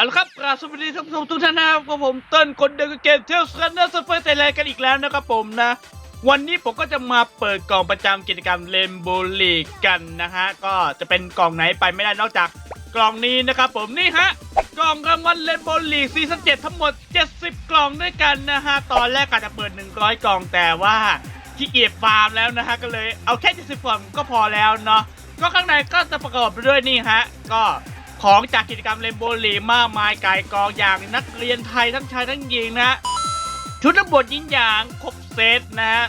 เอาละครับกราบสวัสดีท่านผู้ชมทุกท่านนะครับกับผมเติ้ลคนเดินกับเกมเทลส์กันเนอร์สเปอร์ไทยแลนด์กันอีกแล้วนะครับผมนะ วันนี้ผมก็จะมาเปิดกล่องประจำกิจกรรมเลนโบลีกกันนะฮะ ก็จะเป็นกล่องไหนไปไม่ได้นอกจากกล่องนี้นะครับผมนี่ฮะ กล่องรางวัลเลนโบลีกซีซั่น7ทั้งหมด 70 กล่องด้วยกันนะฮะ ตอนแรกกะจะเปิด 100 กล่องแต่ว่าขี้เกียจฟาร์มแล้วนะฮะก็เลยเอาแค่70กล่องก็พอแล้วเนาะก็ข้างในก็จะประกอบไปด้วยนี่ฮะก็ ของจากกิจกรรมเรนโบว์ลีมากมายไก่กองอย่างนักเรียนไทยทั้งชายทั้งหญิงนะฮะชุดนักบวชยิงหยางครบเซตนะฮะ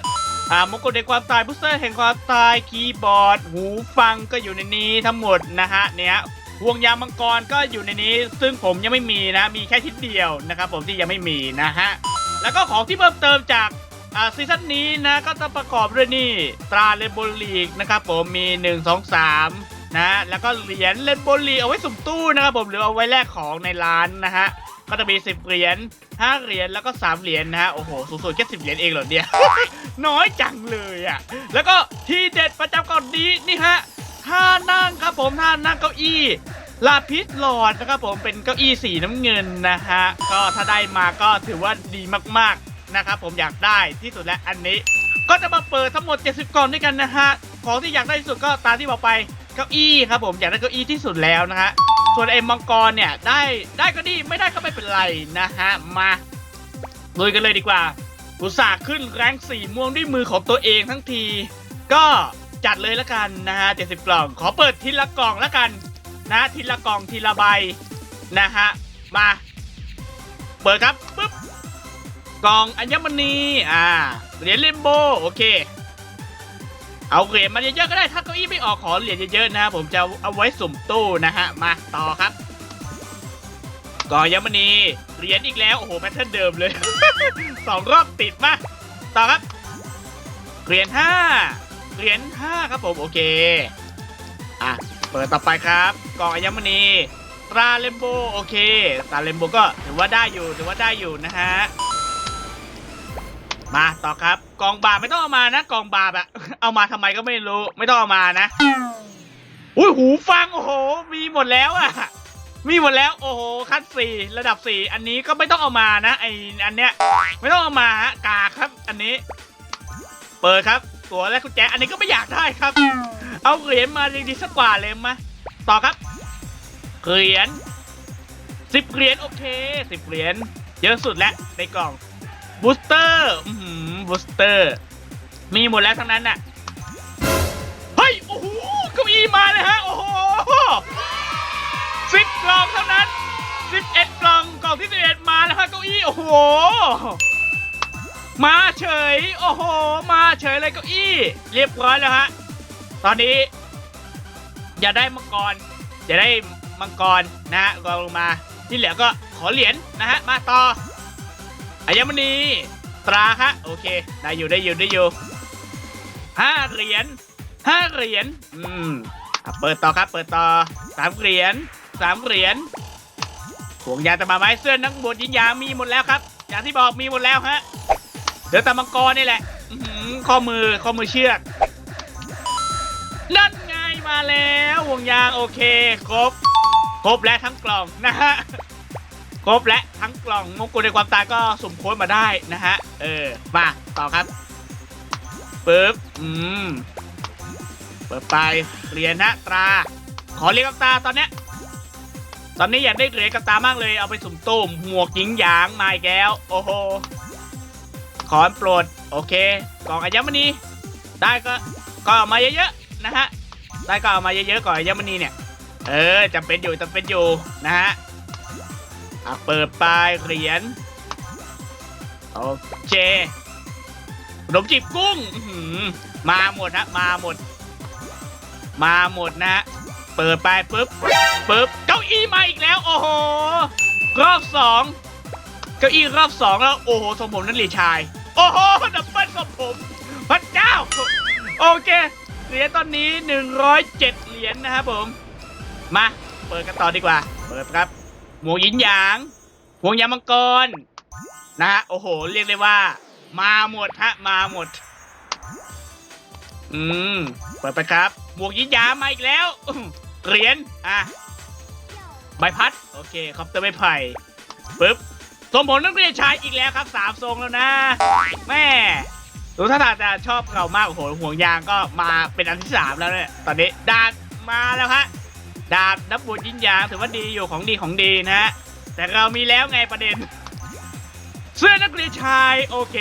อ่ามงกุฎแห่งความตายบูสเตอร์แห่งความตายคีย์บอร์ด หูฟังก็อยู่ในนี้ทั้งหมดนะฮะเนี่ยห่วงยางมังกรก็อยู่ในนี้ ซึ่งผมยังไม่มีนะ มีแค่ชิ้นเดียวนะครับผมที่ยังไม่มีนะฮะ แล้วก็ของที่เพิ่มเติมจากซีซั่นนี้นะ ก็จะประกอบด้วยนี่ ตราเลนโบลีกนะครับผมมี 1 2 3 นะแล้วก็เหรียญเลนโบลีเอาไว้สุ่มตู้นะครับผมหรือเอาไว้แลกของในร้านนะฮะก็จะมี 10 เหรียญ 5 เหรียญ แล้วก็ 3 เหรียญนะฮะ โอ้โห สูงสุดแค่ 10 เหรียญเองเหรอเนี่ย น้อยจังเลยอะ แล้วก็ที่เด็ดประจำก่อนนี้นี่ฮะ ท่านั่งครับผม ท่านั่งเก้าอี้ลาพิษหลอดนะครับผม เป็นเก้าอี้สีน้ำเงินนะฮะ ก็ถ้าได้มาก็ถือว่าดีมากๆนะครับผมอยากได้ที่สุดและอันนี้ ก็จะมาเปิดทั้งหมด 70 กล่องด้วยกันนะฮะ ของที่อยากได้ที่สุดก็ตามที่บอกไป เก้าอี้ครับผมอยากได้เก้าอี้ที่สุดแล้วนะฮะส่วนไอ้มังกรเนี่ยได้ได้ก็ดีไม่ได้ก็ไม่เป็นไรนะฮะมาลุยกันเลยดีกว่า อุตส่าห์ขึ้นแรงสี่ม่วงด้วยมือของตัวเองทั้งที ก็จัดเลยละกันนะฮะ70กล่อง ขอเปิดทีละกล่องละกันนะทีละกล่องทีละใบนะฮะมา เปิดครับปุ๊บกล่องอัญมณีอ่าเหรียญเลมโบโอเค เอาเหรียญมาเยอะๆก็ได้ถ้าเก้าอี้ไม่ออกขอเหรียญเยอะๆนะผมจะเอาไว้สุ่มตู้นะฮะมาต่อครับก่องอัญมณีเหรียญอีกแล้วโอ้โหแพทเทิร์นเดิมเลย สองรอบติดมาต่อครับเหรียญห้าเหรียญห้าครับผมโอเคอะเปิดต่อไปครับก่องอัญมณีตราเลมโบโอเคตราเลมโบก็ถือว่าได้อยู่ถือว่าได้อยู่นะฮะ มาต่อครับ กองบาไม่ต้องเอามานะ กองบาปอะเอามาทำไมก็ไม่รู้ ไม่ต้องเอามานะอุ้ยหูฟังโอ้โห มีหมดแล้วอะมีหมดแล้วโอ้โหคัดสี่ระดับสี่อันนี้ก็ไม่ต้องเอามานะไออันเนี้ยไม่ต้องเอามาฮะกาครับ อันนี้ เปิดครับ ตัวและกุญแจอันนี้ก็ไม่อยากได้ครับ เอาเหรียญมาดีๆสักกว่าเลยมาต่อครับเหรียญสิบเหรียญโอเคสิบเหรียญเยอะสุดแล้วในกล่อง บูสเตอร์อืมบูสเตอร์ มีหมดแล้วทั้งนั้นน่ะ เฮ้ย โอ้โหเก้าอี้มาเลยฮะ โอ้โหสิบกล่องเท่านั้นสิบเอ็ดกล่องกล่องที่สิบเอ็ดมาแล้วฮะเก้าอี้ โอ้โห มาเฉย โอ้โห มาเฉยเลยเก้าอี้ เรียบร้อยแล้วฮะ ตอนนี้ อย่าได้มังกร อย่าได้มังกรนะฮะลงมา ที่เหลือก็ขอเหรียญนะฮะ มาต่อ อัญมณีตราฮะโอเค ได้อยู่ได้อยู่ได้อยู่ห้าเหรียญห้าเหรียญอืมอะเปิดต่อครับ เปิดต่อสามเหรียญสามเหรียญห่วงยางตะมาไม้เสื้อนักบวชยิงยามีหมดแล้วครับ อย่างที่บอกมีหมดแล้วฮะเดี๋ยวตะมังกรนี่แหละอืข้อมือข้อมือเชือกนั่นไงมาแล้วห่วงยางโอเค ครบ ครบแล้วทั้งกล่องนะฮะ ครบและทั้งกล่องมงกุฎในความตายก็สุ่มโค้ดมาได้นะฮะ เออ มาต่อครับปึ๊บ อืม เปิดไปเหรียญฮะตรา ขอเรียกกับตาตอนเนี้ย ตอนนี้อยากได้เหรียญกับตามากเลยเอาไปสุ่มตุ้มหมวกหญิงหยางมาอีกแล้ว โอ้โห ขอโปรด โอเค กล่องอัญมณีได้ก็ก็เอามาเยอะๆนะฮะ ได้ก็เอามาเยอะๆก่อนอัญมณีเนี่ย เออจำเป็นอยู่จำเป็นอยู่นะฮะ อะเปิดปลายเหรียญโอเคขนมจีบกุ้งมาหมดฮะมาหมด มาหมดนะฮะเปิดไปปุ๊บปุ๊บเก้าอี้มาอีกแล้ว โอ้โหรอบสองเก้าอี้รอบสองแล้วโอ้โหทรงผมนั่นหลีชาย โอ้โหดับเบิลทรงผมพระเจ้า โอเคเหรียญตอนนี้ 107 เหรียญนะครับผม มา เปิดกันต่อดีกว่า เปิดครับ หมวกหยินหยางหมวกยางมังกรนะฮะโอ้โห เรียกได้ว่า มาหมดฮะมาหมด อืมเปิดไปครับ หมวกยินหยางมาอีกแล้วเหรียญอะใบพัด โอเคคอปเตอร์ไม้ไผ่ปึ๊บทรงผมนักเรียนชายอีกแล้วครับสามทรงแล้วนะ แม่ดูท่าทางจะชอบเรามากโอ้โหห่วงยางก็มาเป็นอันที่สามแล้วเนี่ยตอนนี้ดาบมาแล้วฮะ ดาบนับบุญยินยางถือว่าดีอยู่ของดีของดีนะฮะแต่เรามีแล้วไงประเด็น เสื้อนักเรียนชายโอเค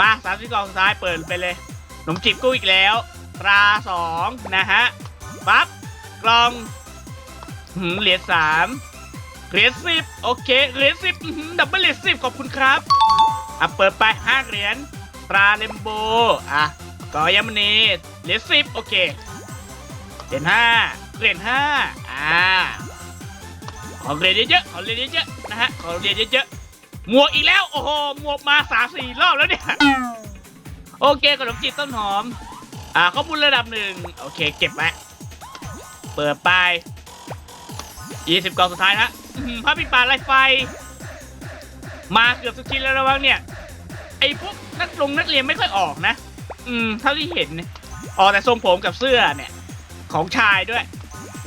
มาสามสิบกองสุดท้ายเปิดไปเลยขนมจีบกุ้อีกแล้วตราสองนะฮะปั๊บกลองหืมเหรียญสามเหรียญสิบโอเคเหรียญสิบดับเบิลเหรียญสิบขอบคุณครับอะเปิดไปห้าเหรียญตราเลมโบอะกอยามณีเหรียญสิบโอเคเหรียญห้า เหรียห้าอ่า ขอเหรียเยอะๆ ขอเหรียเยอะๆ นะฮะ ขอเหรียเยอะๆ หมวกอีกแล้ว โอ้โห หมวกมาสามสี่รอบแล้วเนี่ย โอเคขนมจีบต้นหอม อ่าข้อมูลระดับหนึ่งโอเค เก็บไว้เปิดไปยี่สิบกล่องสุดท้ายนะอื้อหือพระปิดป่าไล่ไฟ มาเกือบทุกชิ้นแล้วนะวังเนี่ย ไอ้พวกนักลงนักเรียนไม่ค่อยออกนะ อืม เท่าที่เห็น ออกแต่ทรงผมกับเสื้อเนี่ย ของชายด้วย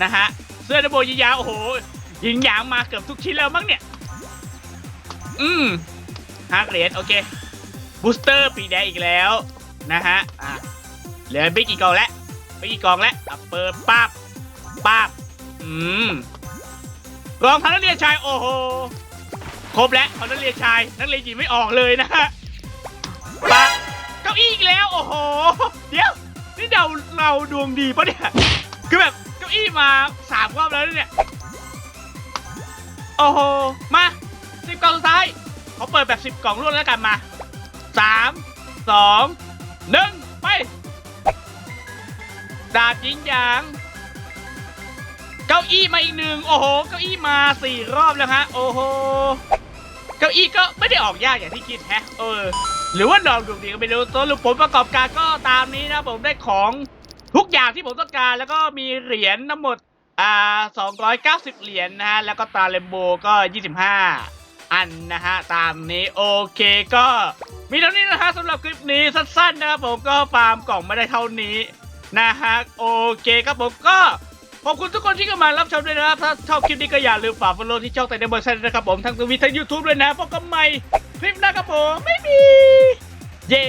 นะฮะเสื้อดโบยิงยาวโอ้โหยิงยางมาเกือบทุกชิ้นแล้วมั้งเนี่ย อืมห้าเหรียโอเคบูสเตอร์ปีแดงอีกแล้วนะฮะอะเหลือไม่กี่กองแล้วไม่กี่กองแล้วอะเปิดปั๊บปั๊บอืมกองทันนักเรียนชายโอ้โหครบแล้วของนักเรียนชายนักเรียนหญิงไม่ออกเลยนะฮะปั๊บเก้าอี้อีกแล้วโอ้โห เดี๋ยวนี่เราเราดวงดีปะเนี่ยคือแบบ มาสามรอบแล้วเนี่ย โอ้โห มาสิบกล่องสุดท้ายเขาเปิดแบบสิบกล่องรวดแล้วกันมาสามสองหนึ่งไป ดาบยิงยาง เก้าอี้มาอีกหนึ่งโอ้โห เก้าอี้มาสี่รอบแล้วฮะ โอ้โห เก้าอี้ก็ไม่ได้ออกยากอย่างที่คิดแฮะ เออ หรือว่าดอกดวงดีก็ไม่รู้ตัวลูกผลประกอบการก็ตามนี้นะผมได้ของ ทุกอย่างที่ผมต้องการแล้วก็มีเหรียญทั้งหมดอ่า290 เหรียญนะฮะ แล้วก็ตาเลมโบก็ 25 อันนะฮะ ตามนี้โอเคก็ มีเท่านี้นะฮะสำหรับคลิปนี้สั้นๆนะครับผมก็ฟาร์มกล่องไม่ได้เท่านี้นะฮะโอเคครับผมก็ขอบคุณทุกคนที่เข้ามารับชมด้วยนะครับ ถ้าชอบคลิปนี้ก็อย่าลืมฝากฟอลโล่ที่ช่องแต่ในบริษัทนะครับผมทั้งทวิตทั้งยูทูบด้วยนะพบกันใหม่คลิปหน้าครับผมไม่มี เย้